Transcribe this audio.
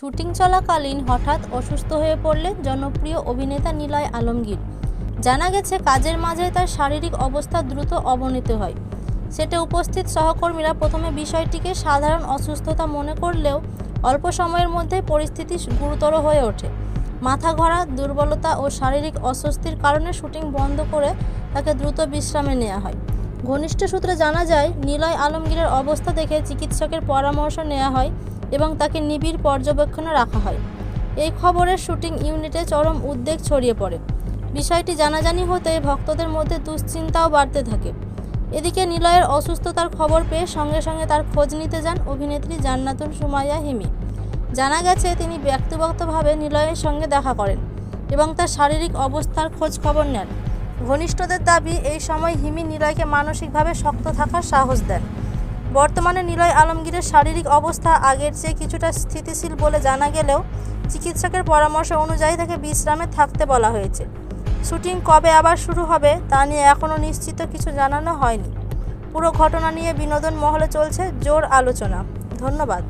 Shooting চলাকালীন হঠাৎ অসুস্থ হয়ে পড়লেন জনপ্রিয় অভিনেতা নিলয় আলমগীর। জানা গেছে, কাজের মাঝে তার শারীরিক অবস্থা দ্রুত অবনতি হয়। সেটে উপস্থিত সহকর্মীরা প্রথমে বিষয়টিকে সাধারণ অসুস্থতা মনে করলেও অল্প সময়ের মধ্যে পরিস্থিতি গুরুতর হয়ে ওঠে। মাথা ঘোরা, দুর্বলতা ও শারীরিক অস্বস্তির কারণে শুটিং বন্ধ করে তাকে দ্রুত বিশ্রামে নেওয়া হয়। ঘনিষ্ঠ সূত্রে জানা যায়, নিলয় আলমগীরের অবস্থা দেখে চিকিৎসকের পরামর্শ নেওয়া হয় এবং তাকে নিবিড় পর্যবেক্ষণে রাখা হয়। এই খবরের শুটিং ইউনিটে চরম উদ্বেগ ছড়িয়ে পড়ে। বিষয়টি জানাজানি হতে ভক্তদের মধ্যে দুশ্চিন্তাও বাড়তে থাকে। এদিকে নিলয়ের অসুস্থতার খবর পেয়ে সঙ্গে সঙ্গে তার খোঁজ নিতে যান অভিনেত্রী জান্নাতুন সুমাইয়া হিমি। জানা গেছে, তিনি ব্যক্তিগতভাবে নিলয়ের সঙ্গে দেখা করেন এবং তার শারীরিক অবস্থার খোঁজ খবর নেন। ঘনিষ্ঠদের দাবি, এই সময় হিমি নিলয়কে মানসিকভাবে শক্ত থাকার সাহস দেন। বর্তমানে নিলয় আলমগীরের শারীরিক অবস্থা আগের চেয়ে কিছুটা স্থিতিশীল বলে জানা গেলেও চিকিৎসকের পরামর্শ অনুযায়ী তাকে বিশ্রামে থাকতে বলা হয়েছে। শুটিং কবে আবার শুরু হবে, তা নিয়ে এখনও নিশ্চিত কিছু জানানো হয়নি। পুরো ঘটনা নিয়ে বিনোদন মহলে চলছে জোর আলোচনা। ধন্যবাদ।